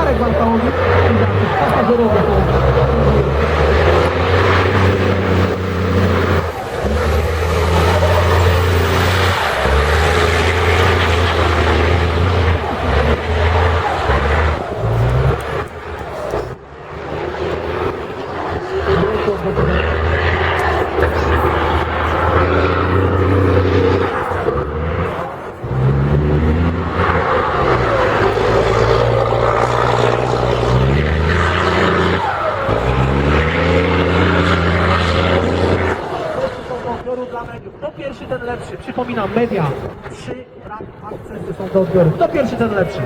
Arekban mediów. Kto pierwszy, ten lepszy. Przypominam, media. Trzy brak akcesy są do odbioru. Kto pierwszy, ten lepszy.